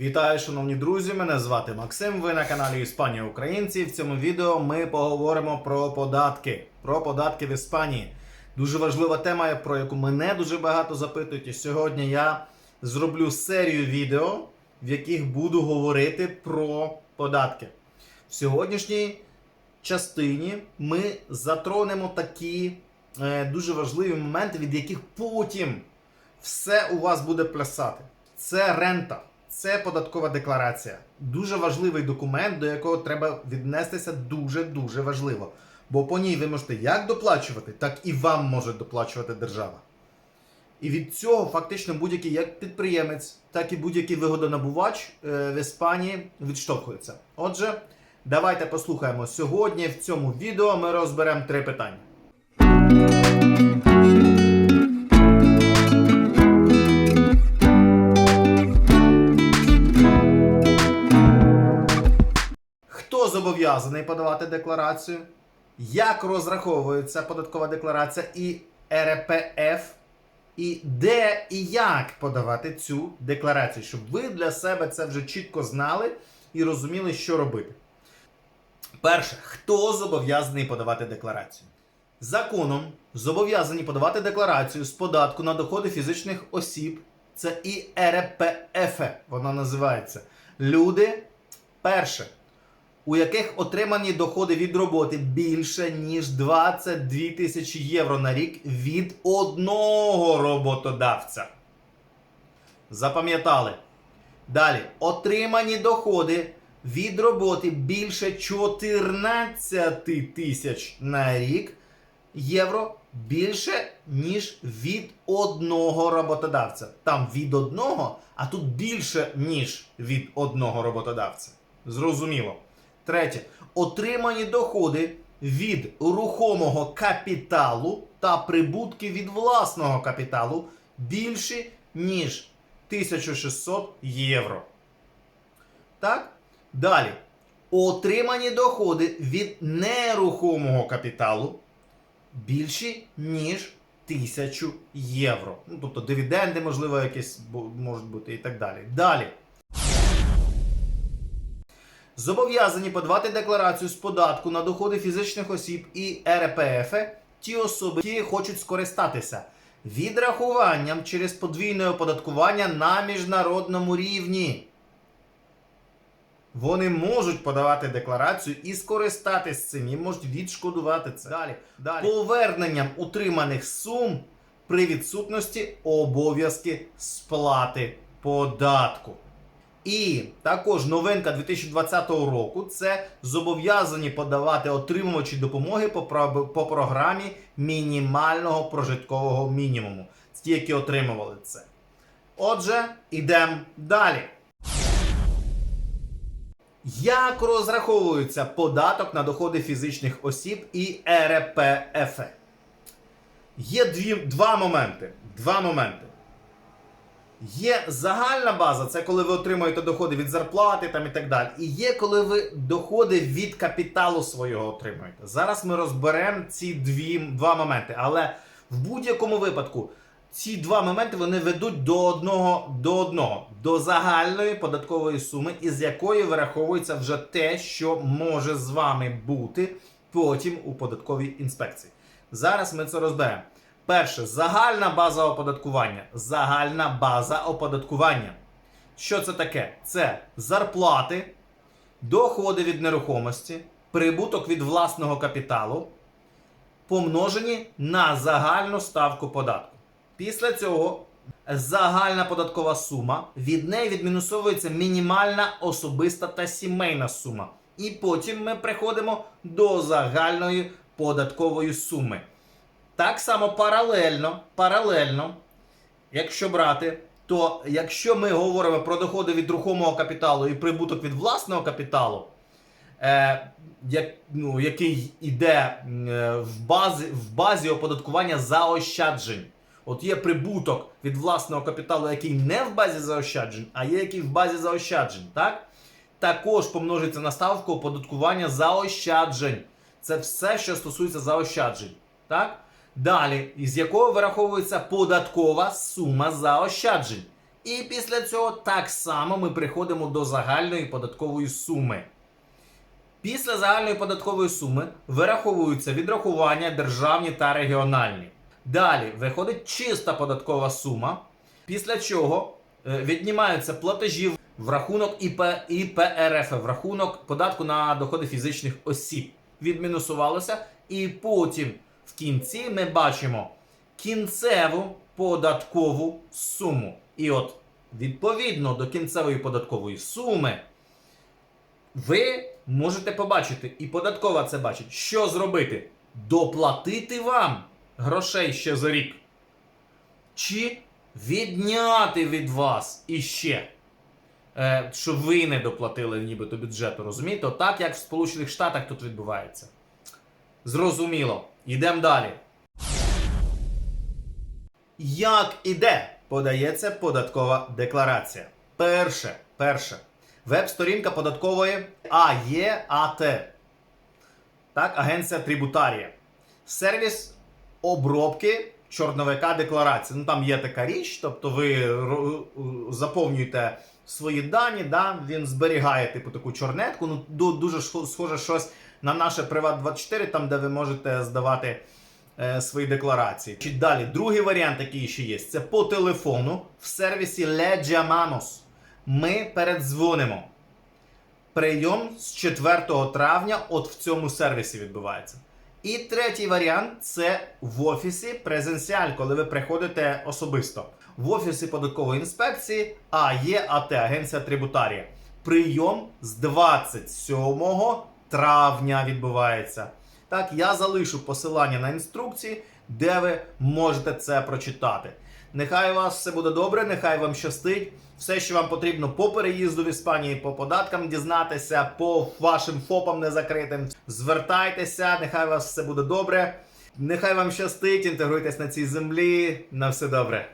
Вітаю, шановні друзі! Мене звати Максим. Ви на каналі Іспанія Українці. В цьому відео ми поговоримо про податки. Про податки в Іспанії. Дуже важлива тема, про яку мене дуже багато запитують. І сьогодні я зроблю серію відео, в яких буду говорити про податки. В сьогоднішній частині ми затронемо такі е, дуже важливі моменти, від яких потім все у вас буде плясати. Це рента, це податкова декларація. Дуже важливий документ, до якого треба віднестися дуже дуже важливо. Бо по ній ви можете як доплачувати, так і вам може доплачувати держава. І від цього фактично будь-який як підприємець, так і будь-який вигодонабувач е, в Іспанії відштовхується. Отже, давайте послухаємо сьогодні. В цьому відео ми розберемо три питання. Зобов'язаний подавати декларацію? Як розраховується податкова декларація і РПФ? І де і як подавати цю декларацію, щоб ви для себе це вже чітко знали і розуміли, що робити. Перше, хто зобов'язаний подавати декларацію? Законом зобов'язані подавати декларацію з податку на доходи фізичних осіб. Це і РПФ, вона називається. Люди, перше, у яких отримані доходи від роботи більше ніж 22 тисячі євро на рік від одного роботодавця. Запам'ятали. Далі, отримані доходи від роботи більше 14 тисяч на рік євро більше, ніж від одного роботодавця. Там від одного, а тут більше, ніж від одного роботодавця. Зрозуміло. Третє. Отримані доходи від рухомого капіталу та прибутки від власного капіталу більші, ніж 1600 євро. Так? Далі. Отримані доходи від нерухомого капіталу більші, ніж 1000 євро. Ну, тобто дивіденди, можливо, якісь можуть бути і так далі. Далі. Зобов'язані подавати декларацію з податку на доходи фізичних осіб і РПФ ті особи, які хочуть скористатися відрахуванням через подвійне оподаткування на міжнародному рівні. Вони можуть подавати декларацію і скористатись цим, і можуть відшкодувати це. Далі. Далі. Поверненням утриманих сум при відсутності обов'язки сплати податку. І також новинка 2020 року це зобов'язані подавати отримувачі допомоги по, по програмі мінімального прожиткового мінімуму. Ті, які отримували це. Отже, йдемо далі. Як розраховується податок на доходи фізичних осіб і РПФ? Є дві, два моменти. Два моменти. Є загальна база, це коли ви отримуєте доходи від зарплати там і так далі. І є коли ви доходи від капіталу свого отримуєте. Зараз ми розберемо ці дві, два моменти. Але в будь-якому випадку ці два моменти вони ведуть до одного, до одного, до загальної податкової суми, із якої вираховується вже те, що може з вами бути потім у податковій інспекції. Зараз ми це розберемо. Перше, загальна база оподаткування. Загальна база оподаткування. Що це таке? Це зарплати, доходи від нерухомості, прибуток від власного капіталу, помножені на загальну ставку податку. Після цього загальна податкова сума, від неї відмінусовується мінімальна особиста та сімейна сума. І потім ми приходимо до загальної податкової суми. Так само паралельно, паралельно, якщо брати, то якщо ми говоримо про доходи від рухомого капіталу і прибуток від власного капіталу, е, як, ну, який йде е, в базі, в базі оподаткування заощаджень. От є прибуток від власного капіталу, який не в базі заощаджень, а є який в базі заощаджень. Так? Також помножиться на ставку оподаткування заощаджень. Це все, що стосується заощаджень. Так? Далі, із якого вираховується податкова сума заощаджень. І після цього так само ми приходимо до загальної податкової суми. Після загальної податкової суми вираховуються відрахування державні та регіональні. Далі виходить чиста податкова сума, після чого е, віднімаються платежі в рахунок ІП, ІПРФ, в рахунок податку на доходи фізичних осіб. Відмінусувалося, і потім в кінці ми бачимо кінцеву податкову суму. І от відповідно до кінцевої податкової суми ви можете побачити, і податкова це бачить, що зробити? Доплатити вам грошей ще за рік. Чи відняти від вас іще, е, щоб ви не доплатили нібито бюджету, розумієте? Так як в Сполучених Штатах тут відбувається. Зрозуміло. Йдемо далі. Як і де подається податкова декларація? Перше, перше. Веб-сторінка податкової АЄАТ. Так, Агенція Трибутарія. Сервіс обробки чорновика декларації. Ну там є така річ, тобто ви заповнюєте свої дані, да, він зберігає типу таку чорнетку. Ну, дуже схоже щось на наше Приват 24, там де ви можете здавати е, свої декларації. Чи далі, другий варіант, який ще є, це по телефону в сервісі Legiamanos. Ми передзвонимо. Прийом з 4 травня от в цьому сервісі відбувається. І третій варіант це в офісі Презенціаль, коли ви приходите особисто. В офісі податкової інспекції АЄАТ, Агенція Трибутарія. Прийом з 27 травня відбувається. Так, я залишу посилання на інструкції, де ви можете це прочитати. Нехай у вас все буде добре, нехай вам щастить. Все, що вам потрібно по переїзду в Іспанії, по податкам дізнатися, по вашим ФОПам незакритим. Звертайтеся, нехай у вас все буде добре. Нехай вам щастить, інтегруйтесь на цій землі. На все добре.